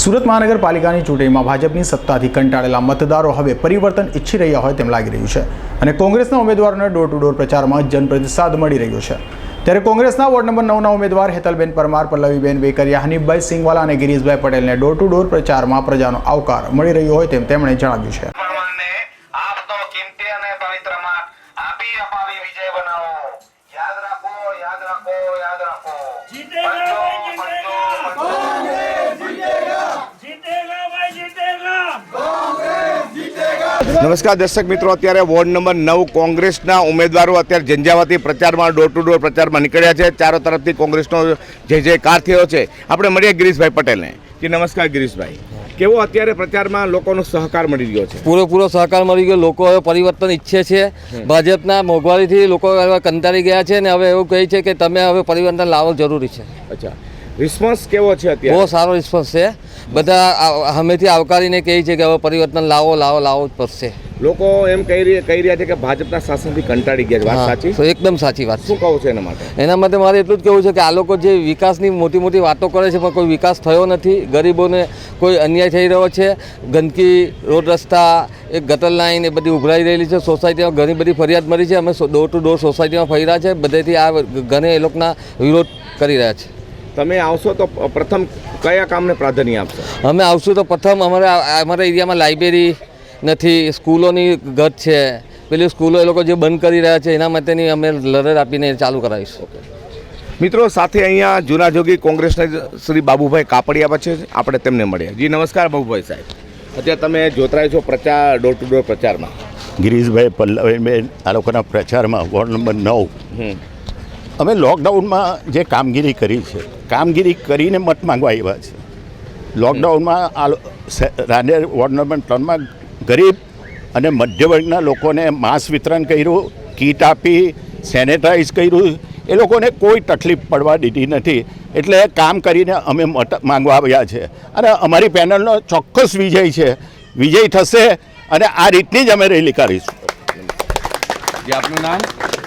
સુરત મહાનગરપાલિકાની ચૂંટણીમાં ભાજપની સત્તાથી કંટાળેલા મતદારો હવે પરિવર્તન ઈચ્છી રહ્યા હોય તેમ લાગી રહ્યું છે અને કોંગ્રેસના ઉમેદવારોને ડોર ટુ ડોર પ્રચારમાં જનપ્રતિસાદ મળી રહ્યો છે. ત્યારે કોંગ્રેસના વોર્ડ નંબર નવના ઉમેદવાર હેતલબેન પરમાર પલ્લવીબેન વેકરિયા હનીફભાઈ સિંગવાલા અને ગિરીશભાઈ પટેલને ડોર ટુ ડોર પ્રચારમાં પ્રજાનો આવકાર મળી રહ્યો હોય તેમ તેમણે જણાવ્યું છે. આપી અપાવી વિજય બનાવો. યાદ રાખો યાદ રાખો યાદ રાખો જીતેગા પંચો, ભાઈ પંચો, જીતેગા પંચો. જીતેગા ભાઈ જીતેગા નમસ્કાર દર્શક મિત્રો અત્યારે વોર્ડ નંબર નવ કોંગ્રેસના ઉમેદવારો અત્યારે ઝંઝાવાતી પ્રચારમાં ડોર ટુ ડોર પ્રચારમાં નીકળ્યા છે. ચારો તરફથી કોંગ્રેસનો જે જે કાર થયો છે. આપણે મળીએ ગિરીશભાઈ પટેલને. જી નમસ્કાર ગિરીશભાઈ. કેવો અત્યારે પ્રચારમાં લોકોનો સહકાર મળી રહ્યો છે? પૂરેપૂરો સહકાર મળી ગયો. લોકો હવે પરિવર્તન ઈચ્છે છે. ભાજપના મોંઘવારીથી લોકો કંટાળી ગયા છે ને હવે એવું કહે છે કે તમે હવે પરિવર્તન લાવો જરૂરી છે. અચ્છા. રિસ્પોન્સ કેવો છે બહુ સારો રિસ્પોન્સ છે. બધા હમેથી આવકારીને કહે છે કે હવે પરિવર્તન લાવો લાવો લાવો જ પડશે. લોકો એમ કહી રહ્યા કહી રહ્યા છે કે ભાજપના શાસનથી કંટાળી ગયા છે. વાત સાચી? તો એકદમ સાચી વાત શું કહું છે એના માટે? એના માટે મારે એટલું જ કહેવું છે કે આ લોકો જે વિકાસની મોટી મોટી વાતો કરે છે પણ કોઈ વિકાસ થયો નથી. ગરીબોને કોઈ અન્યાય થઈ રહ્યો છે. ગંદકી રોડ રસ્તા એક ગટર લાઈન એ બધી ઉભરાઈ રહેલી છે. સોસાયટીમાં ઘણી બધી ફરિયાદ મળી છે. અમે ડોર ટુ ડોર સોસાયટીમાં ફર્યા છે. બધેથી આ ઘણે એ લોકોના વિરોધ કરી રહ્યા છે. તમે આવશો તો પ્રથમ કયા કામને પ્રાધાન્ય આપશો? અમે આવશું તો પ્રથમ અમારા અમારા એરિયામાં લાઇબ્રેરી નથી સ્કૂલોની ઘટ છે. પેલી સ્કૂલો એ લોકો જે બંધ કરી રહ્યા છે એના માટેની અમે લડત આપીને ચાલુ કરાવીશું. મિત્રો સાથે અહીંયા જૂના જોગી કોંગ્રેસના શ્રી બાબુભાઈ કાપડિયા છે. આપણે તેમને મળ્યા જી નમસ્કાર બાબુભાઈ સાહેબ. અત્યારે તમે જોતરાય છો પ્રચાર ડોર ટુ ડોર પ્રચારમાં. ગિરીશભાઈ પલ્લવીબેન આ લોકોના પ્રચારમાં વોર્ડ નંબર નવ હમ. અમે લોકડાઉનમાં જે કામગીરી કરી છે, કામગીરી કરીને મત માંગવા આવ્યા છે. લોકડાઉનમાં આ રાંદેર વોર્ડ નંબર ત્રણમાં ગરીબ અને મધ્યવર્ગના લોકોને માસ્ક વિતરણ કર્યું, કીટ આપી, સેનેટાઈઝ કર્યું, એ લોકોને કોઈ તકલીફ પડવા દીધી નથી. એટલે કામ કરીને અમે મત માંગવા આવ્યા છે. અને અમારી પેનલનો ચોક્કસ વિજય છે. વિજય થશે અને આ રીતની જ અમે રેલી કરીશું આપનું નામ?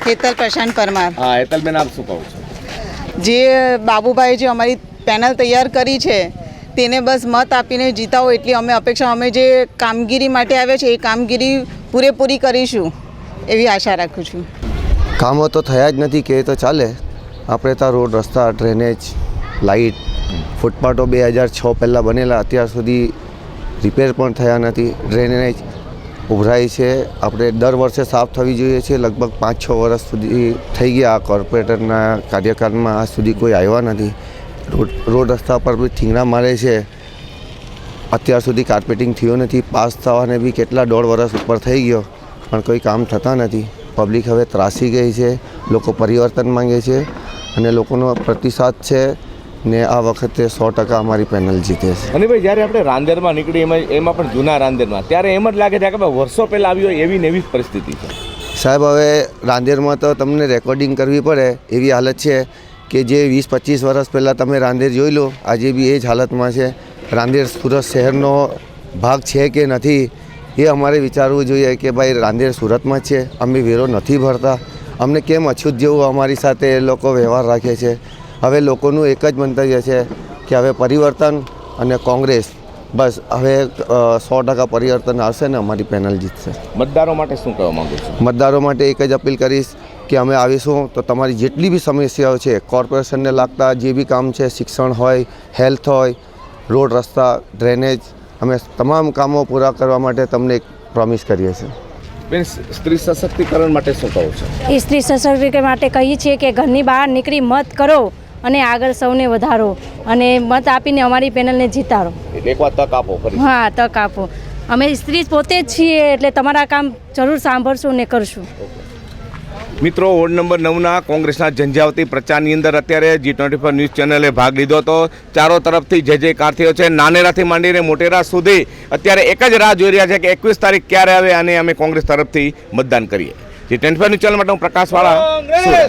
હેતલ પ્રશાંત પરમાર. હા હેતલબેન આપ શું કહો છો? જે બાબુભાઈ જે અમારી પેનલ તૈયાર કરી છે તેને બસ મત આપીને જીતાવો એટલી અમે અપેક્ષા અમે જે કામગીરી માટે આવ્યા છે એ કામગીરી પૂરેપૂરી કરીશું એવી આશા રાખું છું. કામો તો થયા જ નથી કે તો ચાલે. આપણે ત્યાં રોડ રસ્તા ડ્રેનેજ લાઇટ ફૂટપાથો બે હજાર છ પહેલાં બનેલા અત્યાર સુધી રિપેર પણ થયા નથી ડ્રેનેજ. ઉભરાય છે. આપણે દર વર્ષે સાફ થવી જોઈએ છે. લગભગ પાંચ છ વર્ષ સુધી થઈ ગયા કોર્પોરેટરના કાર્યકાળમાં. આજ સુધી કોઈ આવ્યા નથી. રોડ રોડ રસ્તા પર બી ઠીંગણા મારે છે. અત્યાર સુધી કાર્પેટિંગ થયું નથી. પાસ થવાને બી કેટલા દોઢ વર્ષ ઉપર થઈ ગયો. પણ કોઈ કામ થતા નથી. પબ્લિક હવે ત્રાસી ગઈ છે. લોકો પરિવર્તન માંગે છે. અને લોકોનો પ્રતિસાદ છે. ને આ વખતે સો ટકા અમારી પેનલ જીતે છે. અને ભાઈ જ્યારે આપણે રાંદેરમાં નીકળી એમાં એમાં પણ જૂના રાંદેરમાં ત્યારે એમ જ લાગે છે કે ભાઈ વર્ષો પહેલાં આવી હોય એવી ને એવી પરિસ્થિતિ છે. સાહેબ હવે રાંદેરમાં તો તમને રેકોર્ડિંગ કરવી પડે એવી હાલત છે કે જે વીસ પચીસ વર્ષ પહેલાં તમે રાંદેર જોઈ લો આજે બી એ જ હાલતમાં છે. રાંદેર સુરત શહેરનો ભાગ છે કે નથી એ અમારે વિચારવું જોઈએ કે ભાઈ રાંદેર સુરતમાં જ છે. અમે વેરો નથી ભરતા. અમને કેમ અછૂત જેવું અમારી સાથે એ લોકો વ્યવહાર રાખે છે? હવે લોકોનું એક જ મંતવ્ય છે કે હવે પરિવર્તન અને કોંગ્રેસ બસ હવે સો ટકા પરિવર્તન આવશે ને અમારી પેનલ જીતશે. મતદારો માટે શું કહેવા માગું છું? મતદારો માટે એક જ અપીલ કરીશ કે અમે આવીશું તો તમારી જેટલી બી સમસ્યાઓ છે કોર્પોરેશનને લાગતા જે બી કામ છે શિક્ષણ હોય હેલ્થ હોય રોડ રસ્તા ડ્રેનેજ અમે તમામ કામો પૂરા કરવા માટે તમને એક પ્રોમિસ કરીએ છીએ. બેન સ્ત્રી સશક્તિકરણ માટે શું કહો છો? એ સ્ત્રી સશક્તિકરણ માટે કહીએ છીએ કે ઘરની બહાર નીકળી મત કરો. અને આગળ સૌને વધારો અને મત આપીને અમારી પેનલને જીતાડો એટલે એકવાર તક આપો હા તક આપો. અમે સ્ત્રી પોતે જ છીએ એટલે તમારા કામ જરૂર સાંભળશું ને કરશું. મિત્રો વોર્ડ નંબર નવના કોંગ્રેસના ઝંઝાવતી પ્રચારની અંદર અત્યારે જી ટ્વેન્ટી ફોર ન્યૂઝ ચેનલે ભાગ લીધો હતો. ચારો તરફથી જે જે કાર્થીઓ છે. નાનેરાથી માંડીને મોટેરા સુધી અત્યારે એક જ રાહ જોઈ રહ્યા છે કે એકવીસ તારીખ ક્યારે આવે અને અમે કોંગ્રેસ તરફથી મતદાન કરીએ. G twenty four news channel માટે હું પ્રકાશવાળા